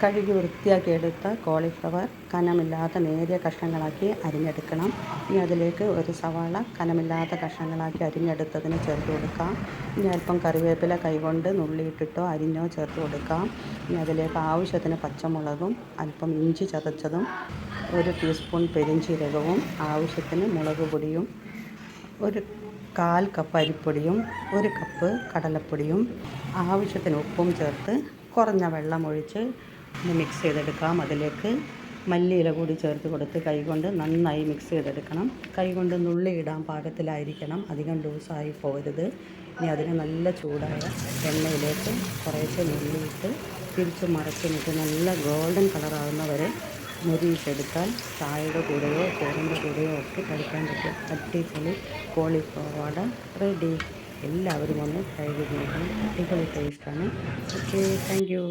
കഴുകി വൃത്തിയാക്കി എടുത്ത കോളിഫ്ലവർ കനമില്ലാത്ത നേരിയ കഷ്ണങ്ങളാക്കി അരിഞ്ഞെടുക്കണം. ഇനി അതിലേക്ക് ഒരു സവാള കനമില്ലാത്ത കഷ്ണങ്ങളാക്കി അരിഞ്ഞെടുത്തതിന് ചേർത്ത് കൊടുക്കാം. ഇനി അല്പം കറിവേപ്പില കൈകൊണ്ട് നുള്ളിയിട്ടിട്ടോ അരിഞ്ഞോ ചേർത്ത് കൊടുക്കാം. ഇനി അതിലേക്ക് ആവശ്യത്തിന് പച്ചമുളകും അല്പം ഇഞ്ചി ചതച്ചതും ഒരു ടീസ്പൂൺ പെരിഞ്ചീരകവും ആവശ്യത്തിന് മുളക് പൊടിയും ഒരു കാൽ കപ്പ് അരിപ്പൊടിയും ഒരു കപ്പ് കടലപ്പൊടിയും ആവശ്യത്തിന് ഉപ്പും ചേർത്ത് കുറഞ്ഞ വെള്ളം ഒഴിച്ച് ഒന്ന് മിക്സ് ചെയ്തെടുക്കാം. അതിലേക്ക് മല്ലിയില കൂടി ചേർത്ത് കൊടുത്ത് കൈകൊണ്ട് നന്നായി മിക്സ് ചെയ്തെടുക്കണം. കൈകൊണ്ട് നുള്ളിയിടാൻ പാകത്തിലായിരിക്കണം. അധികം ലൂസായി പോകരുത്. ഇനി അതിന് നല്ല ചൂടായ എണ്ണയിലേക്ക് കുറേശ്ശെ നുള്ളിയിട്ട് തിരിച്ച് മറച്ചിട്ട് നല്ല ഗോൾഡൻ കളറാകുന്നവരെ മുരിയിട്ടെടുത്താൽ ചായയുടെ കൂടെയോ ചോറിന്റെ കൂടെയോ ഒക്കെ കഴിക്കാൻ പറ്റും അടിപൊളി കോളിഫ്ലവർ റെഡി എല്ലാവരും ഒന്ന് ട്രൈ ചെയ്ത് നോക്കണം. അടിപൊളി ടേസ്റ്റാണ് ഓക്കെ താങ്ക് യു